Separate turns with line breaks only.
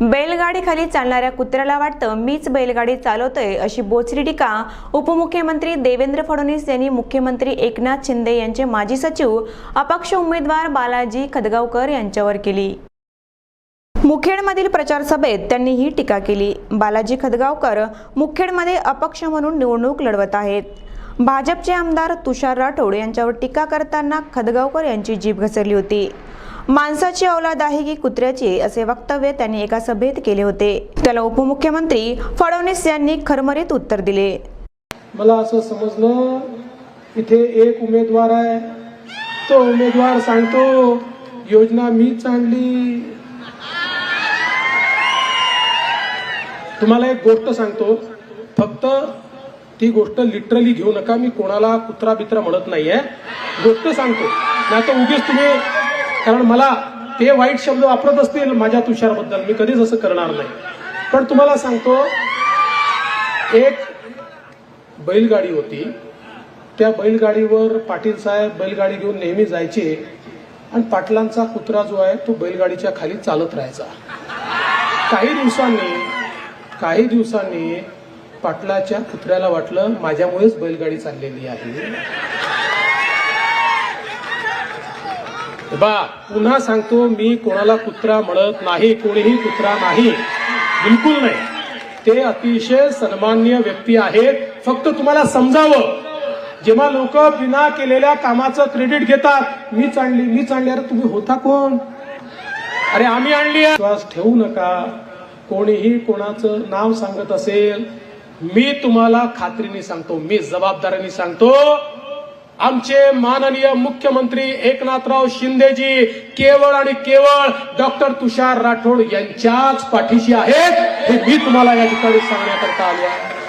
बैलगाडीखाली चालणाऱ्या कुत्र्याला वाटतं मीच बैलगाडी चालवतोय अशी बोचरी टीका उपमुख्यमंत्री देवेंद्र फडणवीस यांनी मुख्यमंत्री एकनाथ शिंदे यांचे माजी सचिव अपक्ष उमेदवार बालाजी खदगावकर यांच्यावर केली. मुखेडमधील प्रचार सभेत त्यांनी ही टीका केली. बालाजी खदगावकर मुखेडमध्ये अपक्ष म्हणून निवडणूक लढवत आहेत. भाजपचे आमदार तुषार राठोड यांच्यावर टीका करताना खदगावकर यांची जीभ घसरली होती. माणसाची औलाद आहे की कुत्र्याची असे वक्तव्य त्यांनी एका सभेत केले होते. त्याला उपमुख्यमंत्री फडणवीस यांनी खरमरीत उत्तर दिले.
मला असं समजलं इथे एक उमेदवार आहे. तो उमेदवार सांगतो योजना मीच आणली. तुम्हाला एक गोष्ट सांगतो फक्त ती गोष्ट लिटरली घेऊ नका मी कोणाला कुत्रा बित्रा म्हणत नाहीये. गोष्ट सांगतो नाही तर उगीच तुम्ही कारण मला ते वाईट शब्द वापरत असतील माझ्या तुषारबद्दल मी कधीच असं करणार नाही. पण तुम्हाला सांगतो एक बैलगाडी होती. त्या बैलगाडीवर पाटील साहेब बैलगाडी घेऊन नेहमी जायचे आणि पाटलांचा कुत्रा जो आहे तो बैलगाडीच्या खाली चालत राहायचा. काही दिवसांनी काही दिवसांनी पाटलाच्या कुत्र्याला वाटलं माझ्यामुळेच बैलगाडी चाललेली आहे. बा. पुन्हा सांगतो मी कोणाला कुत्रा म्हणत नाही कोणीही कुत्रा नाही. बिलकुल नाही. ते अतिशय सन्मान्य व्यक्ती आहेत. फक्त तुम्हाला समजावं. जेव्हा लोक बिना केलेल्या कामाचं क्रेडिट घेतात मीच आणली मीच आणली अरे तुम्ही होता कोण? अरे आम्ही आणली आहे. विश्वास ठेवू नका. कोणीही कोणाचं नाव सांगत असेल मी तुम्हाला खात्रीने सांगतो मी जबाबदारीने सांगतो. आमचे माननीय मुख्यमंत्री एकनाथराव शिंदेजी केवळ आणि केवळ डॉक्टर तुषार राठोड यांच्याच पाठीशी आहेत हे मी तुम्हाला या ठिकाणी सांगण्याकरता आलो आहे.